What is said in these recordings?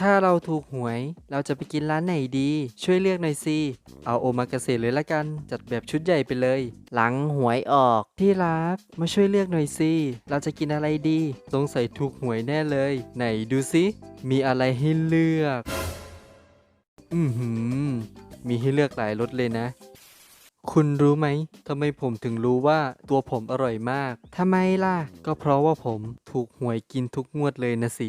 ถ้าเราถูกหวย เราจะไปกินร้านไหนดี ช่วยเลือกหน่อยสิ เอาโอมากาเสะเลยละกัน จัดแบบชุดใหญ่ไปเลย หลังหวยออก ที่รัก มาช่วยเลือกหน่อยสิ เราจะกินอะไรดี สงสัยถูกหวยแน่เลย ไหนดูสิ มีอะไรให้เลือก อือหือ มีให้เลือกหลายรสเลยนะ คุณรู้ไหมทำไมผมถึงรู้ว่าตัวผมอร่อยมาก ทำไมล่ะ ก็เพราะว่าผมถูกหวยกินทุกงวดเลยนะสิ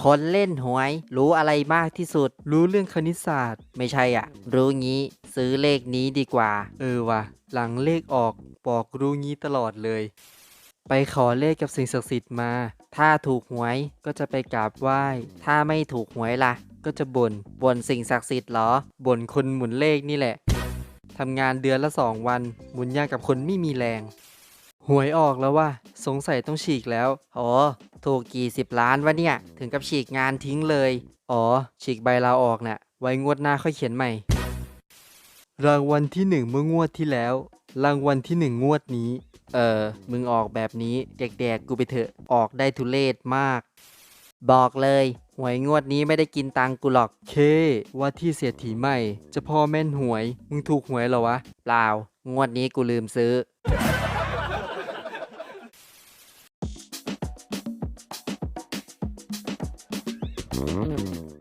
คนเล่นหวย รู้อะไรมากที่สุด รู้เรื่องคณิตศาสตร์ ไม่ใช่อะ รู้งี้ซื้อเลขนี้ดีกว่า เออว่ะ หลังเลขออกบอกรู้งี้ตลอดเลย ไปขอเลขกับสิ่งศักดิ์สิทธิ์มา ถ้าถูกหวยก็จะไปกราบไหว้ ถ้าไม่ถูกหวยล่ะ ก็จะบ่นบนสิ่งศักดิ์สิทธิ์เหรอบ่นคนหมุนเลขนี่แหละทำงานเดือนละสองวัน หมุนยากกับคนไม่มีแรงห วยออกแล้วว่า สงสัยต้องฉีกแล้วโอ้ถูกกี่สิบล้านวะเนี่ย ถึงกับฉีกงานทิ้งเลย อ๋อ ฉีกใบลาออกน่ะ ไว้งวดหน้าค่อยเขียนใหม่ รางวัลที่หนึ่งเมื่องวดที่แล้ว รางวัลที่หนึ่งงวดนี้ เออ มึงออกแบบนี้แดกๆกูไปเถอะ ออกได้ทุเลศมาก บอกเลยหวยงวดนี้ไม่ได้กินตังค์กูหรอก เค ว่าที่เสียถีใหม่ จะพ่อแม่นหวย มึงถูกหวยเหรอวะ เปล่า งวดนี้กูลืมซื้อ Mm-hmm.